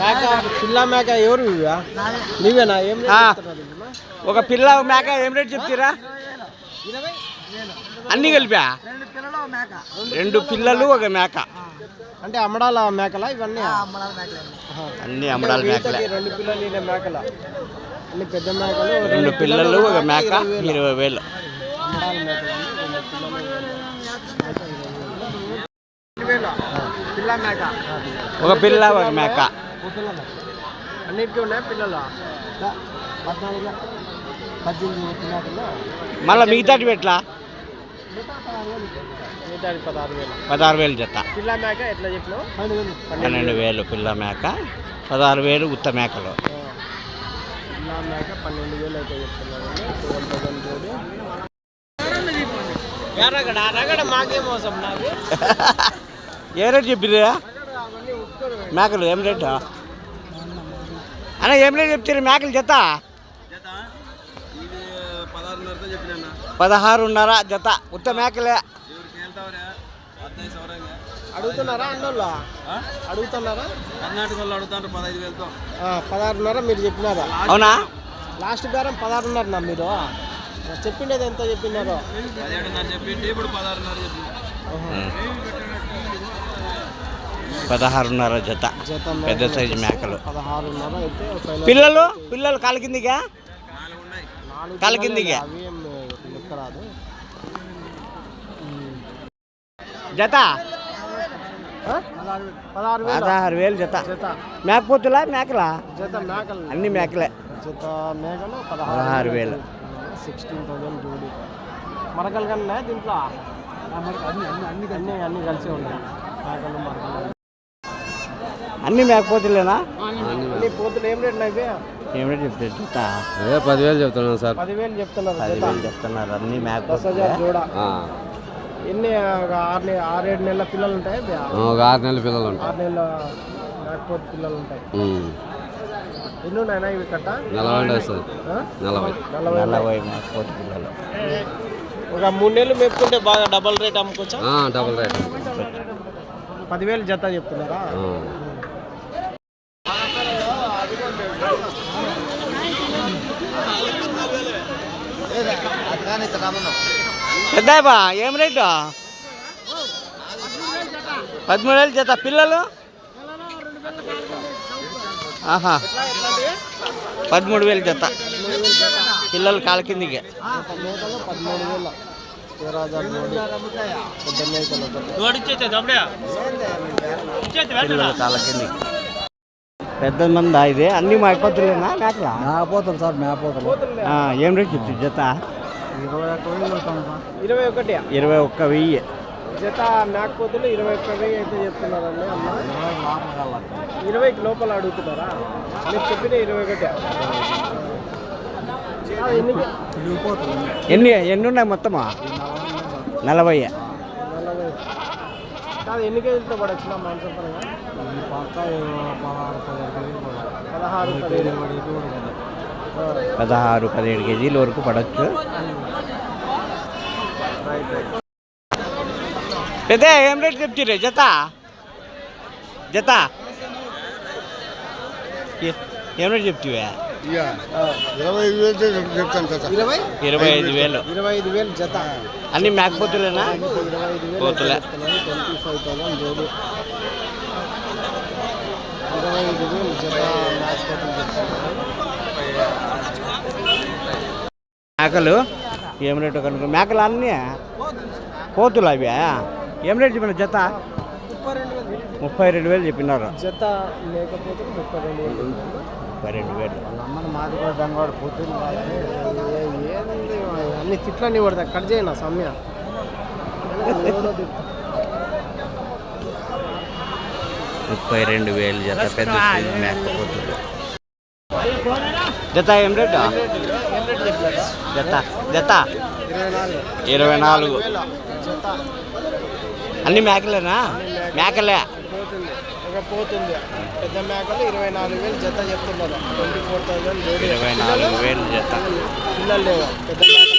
మేక పిల్ల మేక ఎవరు? నీవేనా ఏం? ఒక పిల్ల మేక ఏం రేట్ చెప్తారా? అన్నీ కలిపా? రెండు పిల్లలు మేక. రెండు పిల్లలు ఒక మేక అంటే అమ్మడాల మేకలా. ఇవన్నీ అన్ని అమ్మడాల మేకలే. రెండు పిల్లలు మేకల? అన్ని పెద్ద మేకలు రెండు పిల్లలు ఒక మేక ఇరవై వేలు. ఒక పిల్ల ఒక మేక. ఓ పిల్ల మేక. అన్నిటికీ ఉన్నాయి పిల్లలు? పద్నాలుగు పద్దెనిమిది పిల్లలు మళ్ళీ మిగతాటి పెట్లా పదహారు వేలు పదహారు వేలు. జత పిల్ల మేక ఎట్లా చెప్పినావు? పన్నెండు వేలు. పిల్ల మేక పదహారు వేలు ఉత్త మేకలు. పిల్ల మేక పన్నెండు వేలు అయితే రగడ రగడ మాకేం మోసం నాకు ఏ రేట్ చెప్పిరా మేకలు ఏం రేటు? అన్న ఏం రేట్ చెప్తారు? మేకలు జత? ఇది పదహారున్నరతో చెప్పినా పదహారున్నర జత. ఉత్త మేకలే. అడుగుతున్నారా అన్నోళ్ళు? అడుగుతున్నారా? కర్ణాటక వాళ్ళు అడుగుతారు పదహైదు వేలతో. పదహారున్నర మీరు చెప్పినారా? అవునా? లాస్ట్ బేరం పదహారున్నర నా మీరు? చెప్పిండేది ఎంత చెప్పినారో? చెప్పింది ఇప్పుడు పదహారున్నర చెప్పింది పదహారున్నర జత. జత పెద్ద సైజు మేకలు. పిల్లలు? పిల్లలు కాలు కిందిగా లెక్క రాదు. జత? పదహారు వేలు. జత. మేకపోతులా మేకలా? అన్ని మేకలే. జత మేకలు పదహారు వేలు. సిక్స్టీన్ థౌసండ్ జోడి. మరకలు కన్నా దీంట్లో? అన్ని అన్ని అన్ని అన్ని అన్ని కలిసి ఉన్నాయి. మేకలు మరకలు. అన్ని మేకపోతులేనా అన్ని పోతులు ఏం రేట్లు అవి? ఏం రేట్ చెప్తారు జత? అదే పదివేలు చెప్తున్నాను సార్. పదివేలు చెప్తున్నారు పదివేలు చెప్తున్నారు అన్ని మేకపోతులే. ఆ, ఎన్ని ఆరు ఆరేడు నెలల పిల్లలు ఉంటాయి? ఒక ఆరు నెలల పిల్లలు ఉంటాయి. ఆరు నెలల మేకపోతు పిల్లలు ఉంటాయి. ఎన్ని ఉన్నాయినా ఇవి కట్ట? నలభై వస్తుంది ఆ? నలభై. నలభై. నలభై మేకపోతు పిల్లలు. ఒక మూడు నెలలు మేపుకుంటే బాగా డబల్ రేట్ అమ్ముకోవచ్చా? ఆ, డబుల్ రేట్. పదివేలు జత చెప్తున్నారా? పెద్దాయబా ఏం రేటు? పదమూడు వేలు జత. పిల్లలు? ఆహా. పదమూడు వేలు జత. పిల్లలు కాలు కిందికి. పెద్ద మేకలు ఒకటి. పిల్లలు కాల కిందికి. పెద్ద మంది ఇది? అన్ని మేకపోతులేనా మేకలా మేకపోతాం సార్ మేకపోతాం ఆ, ఏం రేట్ చెప్తుంది జత? ఇరవై ఒకటి ఇరవై ఒక్క వెయ్యి. జత మేకపోతులు ఇరవై ఒక్క వెయ్యి అయితే చెప్తున్నారండి అన్న ఇరవైకి లోపల అడుగుతున్నారా? మీరు చెప్పిన ఇరవై ఒకటి. ఎన్ని ఎన్ని ఉన్నాయి మొత్తమా? నలభై. కాదు ఎన్ని కేజీలతో పడొచ్చిన మాంసపరంగా పదహారు పదిహేడు ఆ, పదహారు పదిహేడు. కేజీల వరకు పడవచ్చు పెద్ద ఏం రేట్ చెప్తారు జత? జత? ఏ- రేట్ చెప్తావా ఇరవై ఐదు వేలు చెప్తాను ఇరవై? ఇరవై ఐదు వేలు. ఇరవై ఐదు వేలు జత. అన్ని మేకపోతులేనా పోతులే. ట్వంటీ ఫైవ్ థౌసండ్ జోడి ఇరవై ఐదు వేలు జత మేకపోతులు చెప్తున్నారు. మేకలు ఏం రేటు కనుక మేకలు అన్నీ పోతులు అవి ఏం రేటు చెప్పిన జత? ముప్పై రెండు వేలు చెప్పినారు. జత లేకపోతే ముప్పై రెండు వేలు ముప్పై రెండు వేలు. అమ్మని మాది కూడా దంగవాడు పోతుంది ఏంది అన్ని తిట్లన్నీ పడతా కట్ చేయనా సమ్య? ముప్పై రెండు వేలు జత పెద్ద సైజు మేకపోతులు జత ఏం రేటు? జత జత? ఇరవై నాలుగు. అన్ని మేకలేనా? మేకలే. పోతుంది. పెద్ద మేకలు ఇరవై నాలుగు వేలు జత చెప్తున్నారు. ట్వంటీ ఫోర్ థౌసండ్ ఇరవై నాలుగు వేలు జత. పిల్లలు లేవు? పెద్ద మేకలు